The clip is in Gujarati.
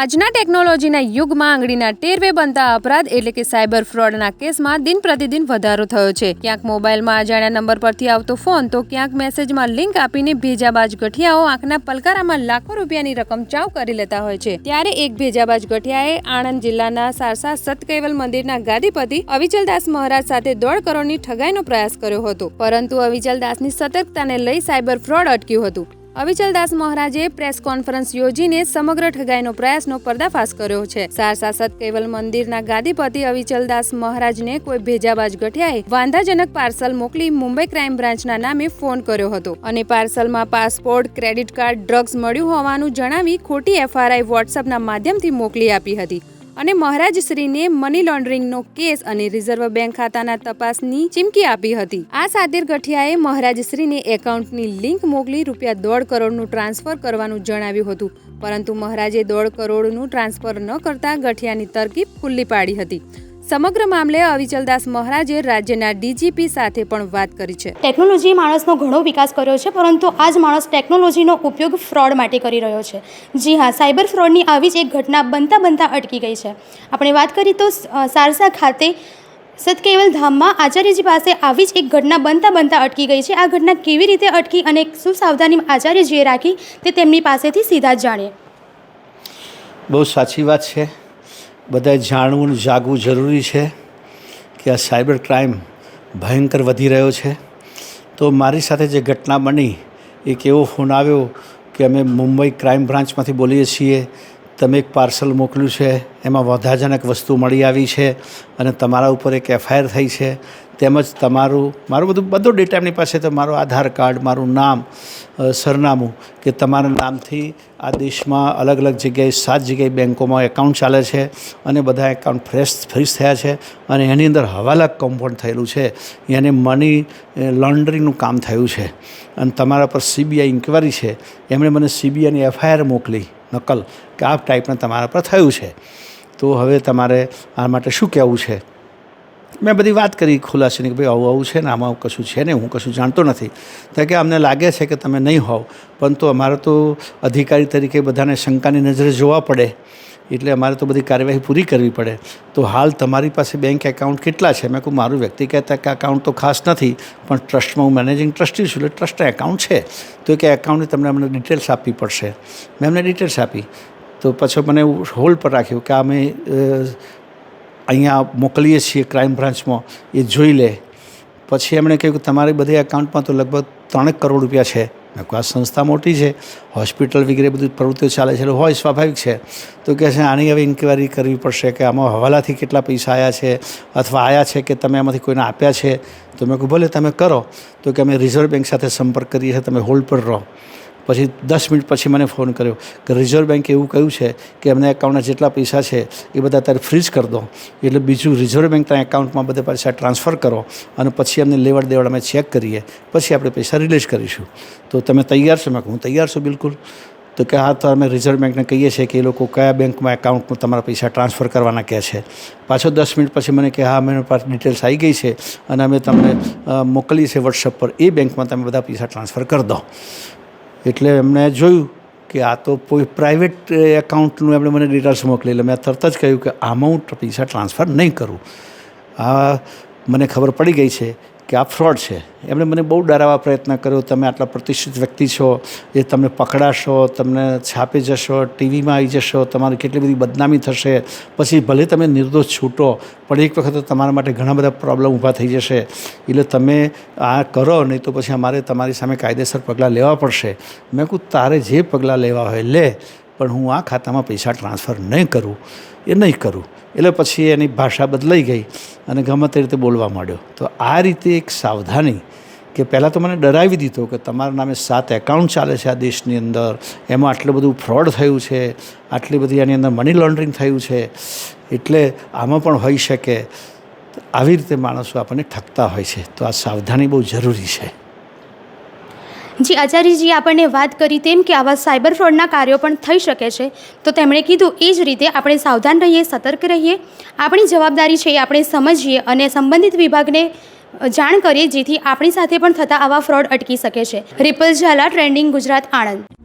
આજના ટેકનોલોજીના યુગમાં આંગળીના ટેરવે બનતા અપરાધ એટલે કે સાયબર ફ્રોડના કેસમાં દિન પ્રતિદિન વધારો થયો છે. ક્યાંક મોબાઈલમાં અજાણ્યા નંબર પરથી આવતો ફોન, તો ક્યાંક મેસેજમાં લિંક આપીને ભેજાબાજ ગઠિયાઓ આંખના પલકારામાં લાખો રૂપિયાની રકમ ચાવ કરી લેતા હોય છે. ત્યારે એક ભેજાબાજ ગઠિયાએ આણંદ જિલ્લાના સારસા સતકૈવલ મંદિરના ગાદીપતિ અવિચલદાસ મહારાજ સાથે દોઢ કરોડની ઠગાઈનો પ્રયાસ કર્યો હતો. પરંતુ અવિચલદાસની સતર્કતાને લઈ સાયબર ફ્રોડ અટક્યું હતું. અવિચલદાસ મહારાજે પ્રેસ કોન્ફરન્સ યોજીને સમગ્ર ઠગાઈનો પ્રયાસનો પર્દાફાશ કર્યો છે. સારસા સત કેવલ મંદિરના ગાદીપતિ અવિચલદાસ મહારાજને કોઈ ભેજાબાજ ગઠિયાએ વાંધાજનક પાર્સલ મોકલી મુંબઈ ક્રાઇમ બ્રાન્ચના નામે ફોન કર્યો હતો અને પાર્સલમાં પાસપોર્ટ, ક્રેડિટ કાર્ડ, ડ્રગ્સ મળ્યું હોવાનું જણાવી ખોટી એફઆરઆઈ વોટ્સઅપના માધ્યમથી મોકલી આપી હતી. અને મહારાજશ્રીને મની લોન્ડરિંગનો કેસ અને રિઝર્વ બેંક ખાતાના તપાસની ચીમકી આપી હતી. આ સાદિર ગઠિયાએ મહારાજશ્રીને એકાઉન્ટની લિંક મોકલી રૂપિયા દોઢ કરોડનું ટ્રાન્સફર કરવાનું જણાવ્યું હતું. પરંતુ મહારાજે દોઢ કરોડનું ટ્રાન્સફર ન કરતા ગઠિયાની તરકીબ ખુલ્લી પાડી હતી. સમગ્ર મામલે અવિચલદાસ મહારાજે રાજ્યના ડીજીપી સાથે પણ વાત કરી છે. ટેકનોલોજીએ માણસનો ઘણો વિકાસ કર્યો છે પરંતુ આ જ માણસ ટેકનોલોજીનો ઉપયોગ ફ્રોડ માટે કરી રહ્યો છે. જી હા સાયબર ફ્રોડની આવી જ એક ઘટના બનતા બનતા અટકી ગઈ છે. આપણે વાત કરીએ તો સારસા ખાતે સતકેવલ ધામમાં આચાર્યજી પાસે આવી જ એક ઘટના બનતા બનતા અટકી ગઈ છે. આ ઘટના કેવી રીતે અટકી અને શું સાવધાની આચાર્યજીએ રાખી તે તેમની પાસેથી સીધા જ જાણીએ. બહુ સાચી વાત છે. બધાએ જાણવું અને જાગવું જરૂરી છે કે આ સાયબર ક્રાઇમ ભયંકર વધી રહ્યો છે. તો મારી સાથે જે ઘટના બની, એક એવો ફોન આવ્યો કે અમે મુંબઈ ક્રાઇમ બ્રાન્ચમાંથી બોલીએ છીએ, તમે એક પાર્સલ મોકલ્યું છે, એમાં વધારાજનક વસ્તુ મળી આવી છે અને તમારા ઉપર એક એફઆઈઆર થઈ છે. તેમજ તમારું, મારું બધું, બધો ડેટા એમની પાસે તો મારું આધાર કાર્ડ, મારું નામ સરનામું, કે તમારા નામથી આ દેશમાં અલગ અલગ જગ્યાએ, સાત જગ્યાએ બેન્કોમાં એકાઉન્ટ ચાલે છે અને બધા એકાઉન્ટ ફ્રેશ ફ્રીશ થયા છે અને એની અંદર હવાલા કમ્પાઉન્ડ થયેલું છે. એને મની લોન્ડરિંગનું કામ થયું છે. અને તમારા પર સીબીઆઈ ઇન્કવાયરી છે. એમણે મને સીબીઆઈની એફઆઈઆર મોકલી, નકલ, કે આ ટાઈપના તમારા પર થયું છે. તો હવે તમારે આ માટે શું કહેવું છે? મેં બધી વાત કરી ખુલાસીની કે ભાઈ આવું આવું છે ને આમાં કશું છે ને હું કશું જાણતો નથી. તો કે અમને લાગે છે કે તમે નહીં હોવ પરંતુ અમારે તો અધિકારી તરીકે બધાને શંકાની નજરે જોવા પડે. એટલે અમારે તો બધી કાર્યવાહી પૂરી કરવી પડે. તો હાલ તમારી પાસે બેંક એકાઉન્ટ કેટલા છે? મેં કહું, મારું વ્યક્તિગત એકાઉન્ટ તો ખાસ નથી, પણ ટ્રસ્ટમાં હું મેનેજિંગ ટ્રસ્ટી છું, એટલે ટ્રસ્ટ એકાઉન્ટ છે. તો કે એકાઉન્ટની તમને અમને ડિટેલ્સ આપવી પડશે. મેં એમને ડિટેલ્સ આપી. તો પછી મને હોલ્ડ પર રાખ્યું કે અમે અહીંયા મોકલીએ છીએ ક્રાઇમ બ્રાન્ચમાં એ જોઈ લે. પછી એમણે કહ્યું કે તમારી બધી એકાઉન્ટમાં તો લગભગ ત્રણેક કરોડ રૂપિયા છે. મેં આ સંસ્થા મોટી છે હોસ્પિટલ વગેરે બધી પ્રવૃત્તિઓ ચાલે છે, એટલે હોય, સ્વાભાવિક છે. તો કહે છે, આની હવે ઇન્ક્વાયરી કરવી પડશે કે આમાં હવાલાથી કેટલા પૈસા આવ્યા છે, અથવા આવ્યા છે કે તમે આમાંથી કોઈને આપ્યા છે. તો મેં કહ્યું, ભલે તમે કરો. તો કે અમે રિઝર્વ બેંક સાથે સંપર્ક કરીએ છીએ, તમે હોલ્ડ પર રહો. પછી દસ મિનિટ પછી મને ફોન કર્યો કે રિઝર્વ બેન્કે એવું કહ્યું છે કે એમના એકાઉન્ટના જેટલા પૈસા છે એ બધા તારે ફ્રીઝ કરી દો. એટલે બીજું રિઝર્વ બેંકના એકાઉન્ટમાં બધા પૈસા ટ્રાન્સફર કરો અને પછી એમને લેવડ દેવડ અમે ચેક કરીએ. પછી આપણે પૈસા રિલીઝ કરીશું. તો તમે તૈયાર છો? મેં હું તૈયાર છું બિલકુલ. તો કે, હા, તો અમે રિઝર્વ બેંકને કહીએ છીએ કે એ લોકો કયા બેંકમાં એકાઉન્ટમાં તમારા પૈસા ટ્રાન્સફર કરવાના કહે છે. પાછો દસ મિનિટ પછી મને કે, હા અમે પાસે ડિટેલ્સ આવી ગઈ છે અને અમે તમને મોકલીએ છીએ વોટ્સઅપ પર. એ બેંકમાં તમે બધા પૈસા ટ્રાન્સફર કરી દો. એટલે એમણે જોયું કે આ તો કોઈ પ્રાઇવેટ એકાઉન્ટનું એમણે મને ડિટેલ્સ મોકલી. એટલે મેં તરત જ કહ્યું કે આમાં હું પૈસા ટ્રાન્સફર નહીં કરું. આ મને ખબર પડી ગઈ છે કે આ ફ્રોડ છે. એમણે મને બહુ ડરાવવા પ્રયત્ન કર્યો. તમે આટલા પ્રતિષ્ઠિત વ્યક્તિ છો, એ તમને પકડાશો, તમને છાપે જશો, ટીવીમાં આવી જશો, તમારી કેટલી બધી બદનામી થશે. પછી ભલે તમે નિર્દોષ છૂટો, પણ એક વખત તમારા માટે ઘણા બધા પ્રોબ્લેમ ઊભા થઈ જશે. એટલે તમે આ કરો, નહીં તો પછી અમારે તમારી સામે કાયદેસર પગલાં લેવા પડશે. મેં કહું તારે જે પગલાં લેવા હોય, લે. પણ હું આ ખાતામાં પૈસા ટ્રાન્સફર નહીં કરું, એ નહીં કરું. એટલે પછી એની ભાષા બદલાઈ ગઈ અને ગમે તે રીતે બોલવા માંડ્યો. તો આ રીતે એક સાવધાની કે પહેલાં તો મને ડરાવી દીધો કે તમારા નામે સાત એકાઉન્ટ ચાલે છે આ દેશની અંદર, એમાં આટલું બધું ફ્રોડ થયું છે, આટલી બધી એની અંદર મની લોન્ડરિંગ થયું છે, એટલે આમાં પણ હોઈ શકે. આવી રીતે માણસો આપણને ઠગતા હોય છે. તો આ સાવધાની બહુ જરૂરી છે. જી આચાર્યજીએ આપણને વાત કરી તેમ કે આવા સાયબર ફ્રોડના કાર્યો પણ થઈ શકે છે. તો તેમણે કીધું, એ જ રીતે આપણે સાવધાન રહીએ, સતર્ક રહીએ. આપણી જવાબદારી છે એ આપણે સમજીએ અને સંબંધિત વિભાગને જાણ કરીએ, જેથી આપણી સાથે પણ થતા આવા ફ્રોડ અટકી શકે છે. રિપલ ઝાલા, ટ્રેન્ડિંગ ગુજરાત, આણંદ.